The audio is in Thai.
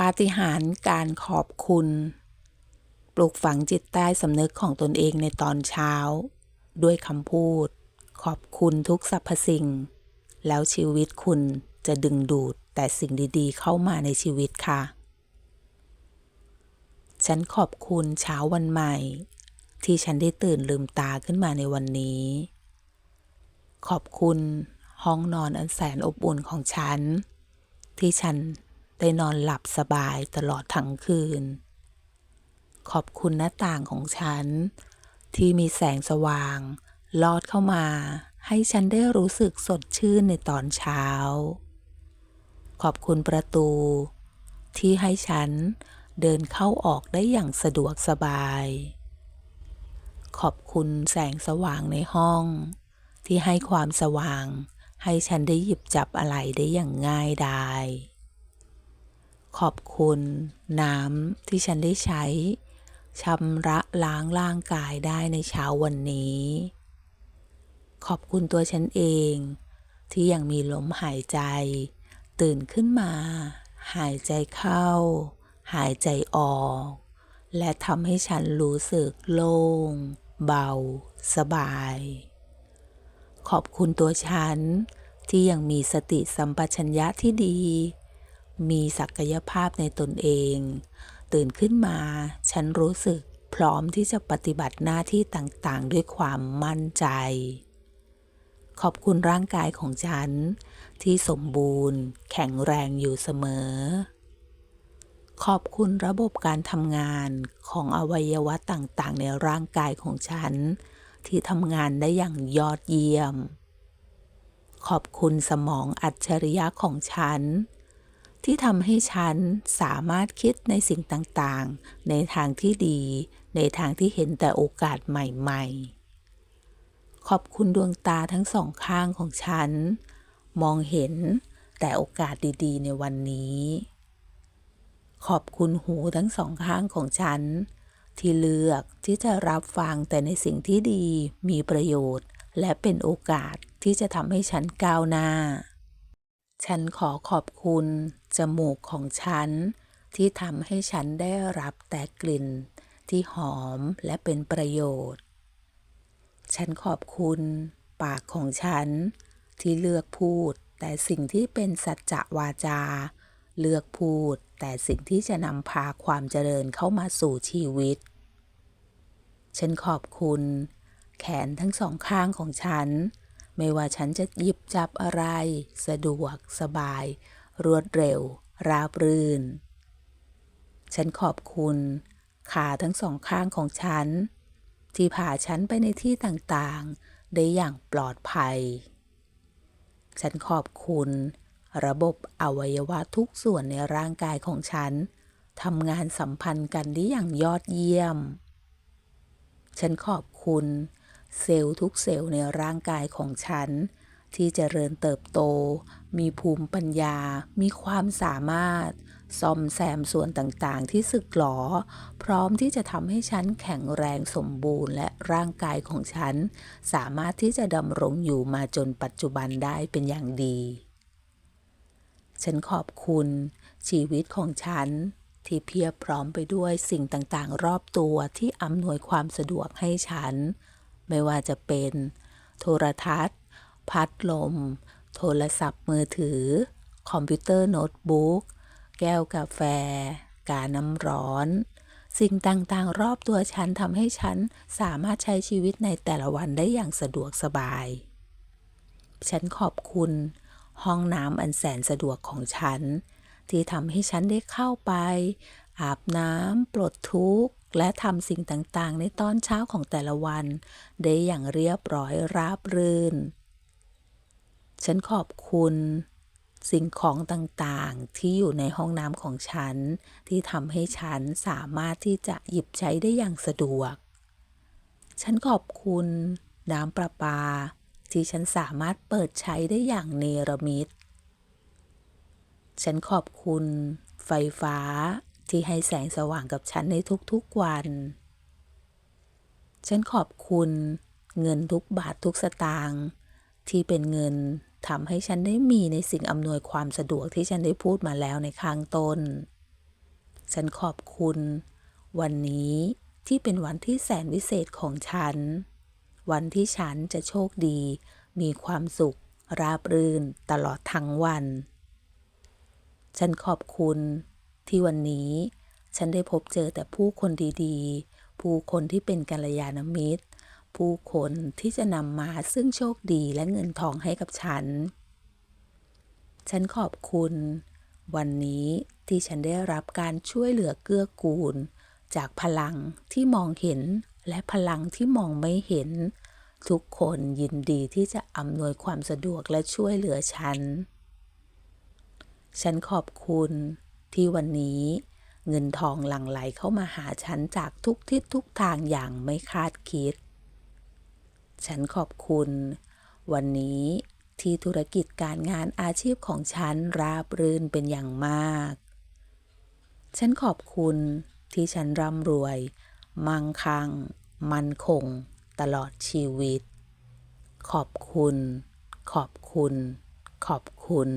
ปาฏิหาริย์การขอบคุณ ปลูกฝังจิตใต้สำนึกของตนเองในตอนเช้า ด้วยคำพูด ขอบคุณทุกสรรพสิ่ง แล้วชีวิตคุณจะดึงดูดแต่สิ่งดีๆ เข้ามาในชีวิตค่ะ ฉันขอบคุณเช้าวันใหม่ ที่ฉันได้ตื่นลืมตาขึ้นมาในวันนี้ ขอบคุณห้องนอนอันแสนอบอุ่นของฉัน ที่ฉัน ได้นอนหลับสบายตลอดทั้งคืน ขอบคุณหน้าต่างของฉัน ที่มีแสงสว่าง ลอดเข้ามา ให้ฉันได้รู้สึกสดชื่นในตอนเช้า ขอบคุณประตู ที่ให้ฉันเดินเข้าออกได้อย่างสะดวกสบาย ขอบคุณแสงสว่างในห้อง ที่ให้ความสว่าง ให้ฉันได้หยิบจับอะไรได้อย่างง่ายดาย ขอบคุณน้ำที่ฉันได้ใช้ชำระล้างร่างกายได้ในเช้าวันนี้ ขอบคุณตัวฉันเอง ที่ยังมีลมหายใจ ตื่นขึ้นมา หายใจเข้า หายใจออก และทำให้ฉันรู้สึกโล่ง เบา สบาย ขอบคุณตัวฉันที่ยังมีสติสัมปชัญญะที่ดี มีศักยภาพในตนเอง ตื่นขึ้นมา ฉันรู้สึกพร้อมที่จะปฏิบัติหน้าที่ต่างๆ ด้วยความมั่นใจ ขอบคุณร่างกายของฉัน ที่สมบูรณ์ แข็งแรงอยู่เสมอ ขอบคุณระบบการทำงานของอวัยวะต่างๆ ในร่างกายของฉัน ที่ทำงานได้อย่างยอดเยี่ยม ขอบคุณสมองอัจฉริยะของฉัน ที่ทำให้ฉันสามารถคิดในสิ่งต่างๆ ในทางที่ดี ในทางที่เห็นแต่โอกาสใหม่ๆ ขอบคุณดวงตาทั้งสองข้างของฉัน มองเห็นแต่โอกาสดีๆ ในวันนี้ ขอบคุณหูทั้งสองข้างของฉัน ที่เลือกที่จะรับฟังแต่ในสิ่งที่ดี มีประโยชน์ และเป็นโอกาสที่จะทำให้ฉันก้าวหน้า ฉันขอขอบคุณ จมูกของฉัน ที่ทำให้ฉันได้รับแต่กลิ่น ที่หอมและเป็นประโยชน์ ฉันขอบคุณปากของฉัน ที่เลือกพูด แต่สิ่งที่เป็นสัจจะวาจา เลือกพูด แต่สิ่งที่จะนำพาความเจริญเข้ามาสู่ชีวิต ฉันขอบคุณ แขนทั้งสองข้างของฉันไม่ว่าฉันจะหยิบจับอะไร สะดวกสบาย รวดเร็ว ราบรื่น ฉันขอบคุณ ขาทั้งสองข้างของฉัน ที่พาฉันไปในที่ต่างๆ ได้อย่างปลอดภัย ฉันขอบคุณ ระบบอวัยวะทุกส่วนในร่างกายของฉันทำงานสัมพันธ์กันได้อย่างยอดเยี่ยม ฉันขอบคุณ เซลล์ทุกเซลล์ในร่างกายของฉัน ที่เจริญเติบโต มีภูมิปัญญา มีความสามารถ ซ่อมแซมส่วนต่างๆ ที่สึกหรอพร้อมที่จะทำให้ฉันแข็งแรงสมบูรณ์ และร่างกายของฉัน สามารถที่จะดำรงอยู่มาจนปัจจุบันได้เป็นอย่างดี ฉันขอบคุณ ชีวิตของฉันที่เพียบพร้อมไปด้วยสิ่งต่างๆ รอบตัวที่อำนวยความสะดวกให้ฉัน ไม่ว่าจะเป็น โทรทัศน์ พัดลม โทรศัพท์มือถือ คอมพิวเตอร์โน้ตบุ๊ก แก้วกาแฟ กาน้ำร้อน สิ่งต่างๆ รอบตัวฉันทำให้ฉันสามารถใช้ชีวิตในแต่ละวันได้อย่างสะดวกสบาย ฉันขอบคุณ ห้องน้ำอันแสนสะดวกของฉัน ที่ทำให้ฉันได้เข้าไป อาบน้ำปลดทุกข์และทำสิ่งต่างๆ ในตอนเช้าของแต่ละวัน ได้อย่างเรียบร้อยราบรื่น ฉันขอบคุณสิ่งของต่างๆ ที่อยู่ในห้องน้ำของฉัน ที่ทำให้ฉันสามารถที่จะหยิบใช้ได้อย่างสะดวก ฉันขอบคุณน้ำประปา ที่ฉันสามารถเปิดใช้ได้อย่างเนรมิต ฉันขอบคุณไฟฟ้าที่ให้แสงสว่างกับฉันในทุกๆวัน ฉันขอบคุณเงินทุกบาททุกสตางค์ที่เป็นเงิน ทำให้ฉันได้มีในสิ่งอำนวยความสะดวกที่ฉันได้พูดมาแล้วในข้างต้น ฉันขอบคุณ วันนี้ที่เป็นวันที่แสนวิเศษของฉัน วันที่ฉันจะโชคดี มีความสุข ราบรื่นตลอดทั้งวัน ฉันขอบคุณที่วันนี้ ฉันได้พบเจอแต่ผู้คนดีๆ ผู้คนที่เป็นกัลยาณมิตร ผู้คนที่จะนำมาซึ่งโชคดีและเงินทองให้กับฉัน ฉันขอบคุณ วันนี้ที่ฉันได้รับการช่วยเหลือเกื้อกูล จากพลังที่มองเห็นและพลังที่มองไม่เห็น ทุกคนยินดีที่จะอำนวยความสะดวกและช่วยเหลือฉัน ฉันขอบคุณที่วันนี้เงินทองหลั่งไหลเข้ามาหาฉันจากทุกทิศทุกทางอย่างไม่คาดคิด ฉันขอบคุณ วันนี้ที่ธุรกิจการงานอาชีพของฉันราบรื่นเป็นอย่างมาก ฉันขอบคุณที่ฉันร่ำรวย มั่งคั่ง มั่นคง ตลอดชีวิต ขอบคุณ ขอบคุณ ขอบคุณ